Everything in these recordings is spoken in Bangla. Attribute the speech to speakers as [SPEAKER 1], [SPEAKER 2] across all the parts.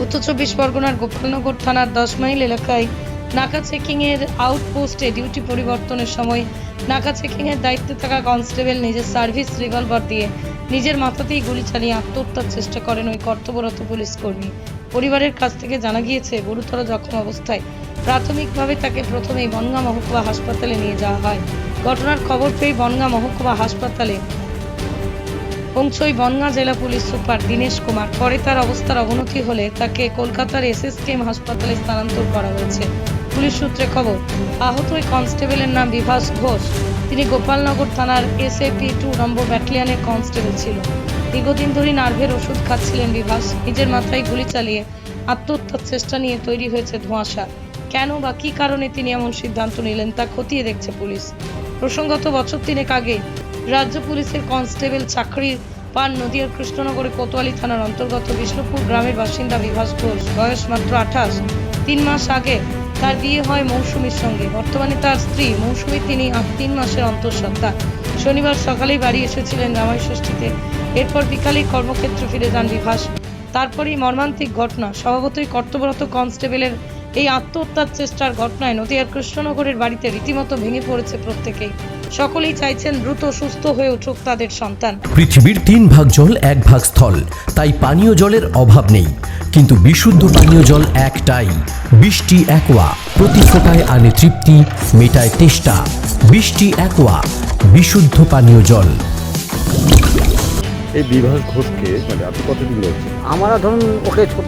[SPEAKER 1] উত্তর চব্বিশ পরগনার গোপালনগর থানার দশ মাইল এলাকায় নাকা চেকিংয়ের আউটপোস্টে ডিউটি পরিবর্তনের সময় নাকা চেকিংয়ের দায়িত্বে থাকা কনস্টেবল নিজের সার্ভিস রিভলভার দিয়ে নিজের মাথাতেই গুলি চালিয়ে আত্মহত্যার চেষ্টা করেন ওই কর্তব্যরত পুলিশ কর্মী। পরিবারের কাছ থেকে জানা গিয়েছে, গুরুতর জখম অবস্থায় প্রাথমিকভাবে তাকে প্রথমেই বনগাঁ মহকুমা হাসপাতালে নিয়ে যাওয়া হয়। ঘটনার খবর পেয়ে বনগাঁ মহকুমা হাসপাতালে পৌঁছই বনগাঁ জেলা পুলিশ সুপার দীনেশ কুমার। পরে তার অবস্থার অবনতি হলে তাকে কলকাতার এসএসকেএম হাসপাতালে স্থানান্তর করা হয়েছে। পুলিশ সূত্রে খবর, আহত ওই কনস্টেবলের নাম বিভাস ঘোষ। তিনি গোপালনগর থানার এসএপি টু নম্বর ব্যাটালিয়নের কনস্টেবল ছিল। দীর্ঘদিন ধরে নার্ভের ওষুধ খাচ্ছিলেন বিভাস। নিজের মাথায় গুলি চালিয়ে আত্মহত্যার চেষ্টা নিয়ে তৈরি হয়েছে ধোঁয়াশা। কেন বা কী কারণে তিনি এমন সিদ্ধান্ত নিলেন তা খতিয়ে দেখছে পুলিশ। প্রসঙ্গত বছর তিনেক আগে রাজ্য পুলিশের কনস্টেবল চাকরির পান নদিয়ার কৃষ্ণনগরে কোতোয়ালি থানার অন্তর্গত বিষ্ণুপুর গ্রামের বাসিন্দা বিভাস ঘোষ। বয়স মাত্র আঠাশ। তিন মাস আগে তার বিয়ে হয় মৌসুমীর সঙ্গে। বর্তমানে তার স্ত্রী মৌসুমী তিনি তিন মাসের অন্তঃসত্ত্বা। শনিবার সকালেই বাড়ি এসেছিলেন জামাই ষষ্ঠীতে। এরপর বিকালেই কর্মক্ষেত্র ফিরে যান বিভাস। তারপরই মর্মান্তিক ঘটনা। স্বভাবতই কর্তব্যরত কনস্টেবলের এই আত্মহত্যার চেষ্টার ঘটনায় নদিয়ার কৃষ্ণনগরের বাড়িতে রীতিমতো ভেঙে পড়েছে প্রত্যেকেই। সকলেই চাইছেন দ্রুত সুস্থ হয়ে উঠুক তাদের সন্তান।
[SPEAKER 2] পৃথিবীর তিন ভাগ জল, এক ভাগ স্থল। তাই পানীয় জলের অভাব নেই। কিন্তু বিশুদ্ধ পানীয় জল একটাই। বৃষ্টি, একোয়া। প্রতি ফোটায় আনে তৃপ্তি, মেটায় তেষ্টা। বৃষ্টি, একোয়া। বিশুদ্ধ পানীয় জল।
[SPEAKER 3] এই বিভাস ঘোষকে মানে আপনি কতদিন রয়েছে
[SPEAKER 4] আমরা ধরুন ওকে ছোট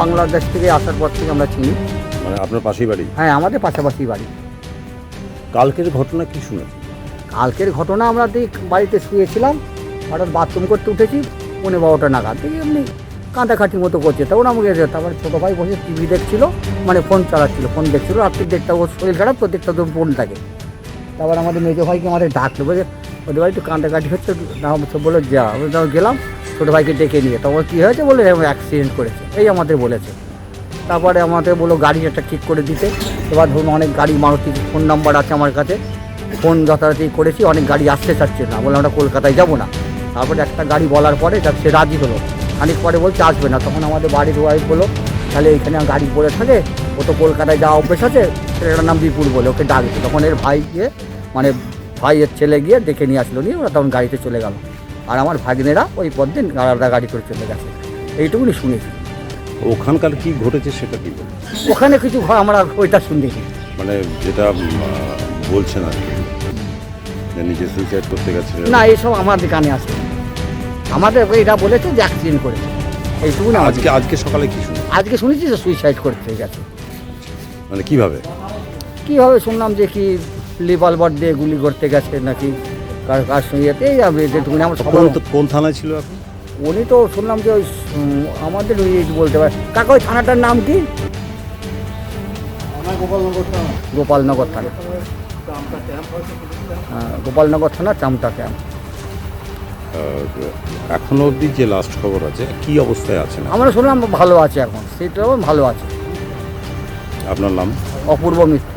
[SPEAKER 4] বাংলাদেশ থেকে আসার পর থেকে আমরা চিনি।
[SPEAKER 3] মানে আপনার পাশেই বাড়ি?
[SPEAKER 4] হ্যাঁ আমাদের পাশাপাশি বাড়ি।
[SPEAKER 3] কালকের ঘটনা কি শুনেছেন?
[SPEAKER 4] কালকের ঘটনা আমরা দেখ বাড়িতে শুয়েছিলাম হঠাৎ বাথরুম করতে উঠেছি পনেরো বারোটা নাগাদ দেখি এমনি কাঁটাকাটির মতো করছে। তখন আমাকে তারপরে ছোটো ভাই বসে টিভি দেখছিল মানে ফোন চালাচ্ছিল ফোন দেখছিল রাত্রির দেখটা ওর শরীর খারাপ তো দেখটা তো ফোন থাকে। তারপর আমাদের মেজো ভাইকে আমাদের ডাকলো বলে ওদের বাড়ি একটু কাঁটাকাটি হচ্ছে না বলে, যা। তখন গেলাম। ছোটো ভাইকে ডেকে নিয়ে তখন কী হয়েছে বলে, এরকম অ্যাক্সিডেন্ট করেছে। এই আমাদের বলেছে। তারপরে আমাদের বলল গাড়ি একটা ঠিক করে দিতে। এবার ধরুন অনেক গাড়ি মারুতি ফোন নাম্বার আছে আমার কাছে ফোন যথারীতি করেছি, অনেক গাড়ি আসতে চাচ্ছে না। বলে আমরা কলকাতায় যাব না। তারপরে একটা গাড়ি বলার পরে, তা সে রাজি হলো। খানিক পরে বলছে, আসবে না। তখন আমাদের বাড়ির ওয়াইফ বলো তাহলে এখানে গাড়ি পড়ে থাকে, ও তো কলকাতায় যাওয়া অভ্যেস আছে, ছেলেটার নাম বিপুল বলে, ওকে ডাকছে। তখন এর ভাই গিয়ে মানে ভাইয়ের ছেলে গিয়ে ডেকে নিয়ে আসলো নিয়ে ওরা তখন গাড়িতে চলে গেল। আর আমার ভাগ্নেরা ওই পর দিন আলাদা গাড়ি করে চলে গেছে। এইটুকুনি শুনেছি।
[SPEAKER 3] ওখানকার কি ঘটেছে সেটা কি?
[SPEAKER 4] ওখানে কিছু আমরা ওইটা শুনিনি।
[SPEAKER 3] মানে যেটা বলছেন আর কি নিজে সুইসাইড করতে গেছে।
[SPEAKER 4] না এইসব আমাদের কানে আসে আমাদের এটা বলেছে যে অ্যাক্সিডেন্ট করেছে। এইটুকু না
[SPEAKER 3] আজকে আজকে সকালে কি শুনুন
[SPEAKER 4] আজকে শুনেছি যে সুইসাইড করতে গেছে।
[SPEAKER 3] মানে কীভাবে?
[SPEAKER 4] কীভাবে শুনলাম যে কি লিবালবার দিয়ে গুলি করতে গেছে নাকি? কার কার সঙ্গেতে যাবে যেটুকু আমরা সবাই
[SPEAKER 3] কোন থানায় ছিল এখন?
[SPEAKER 4] উনি তো শুনলাম যে ওই আমাদের ওই বলতে পারে। কাকা ওই থানাটার নাম কি? গোপালনগর থানা। হ্যাঁ, গোপালনগর থানা চামটা ক্যাম্প
[SPEAKER 3] এখনও অবধি যে লাস্ট খবর আছে কি অবস্থায় আছেন
[SPEAKER 4] আমরা শুনলাম ভালো আছে এখন সেটাও ভালো আছে।
[SPEAKER 3] আপনার নাম?
[SPEAKER 4] অপূর্ব মিত্র।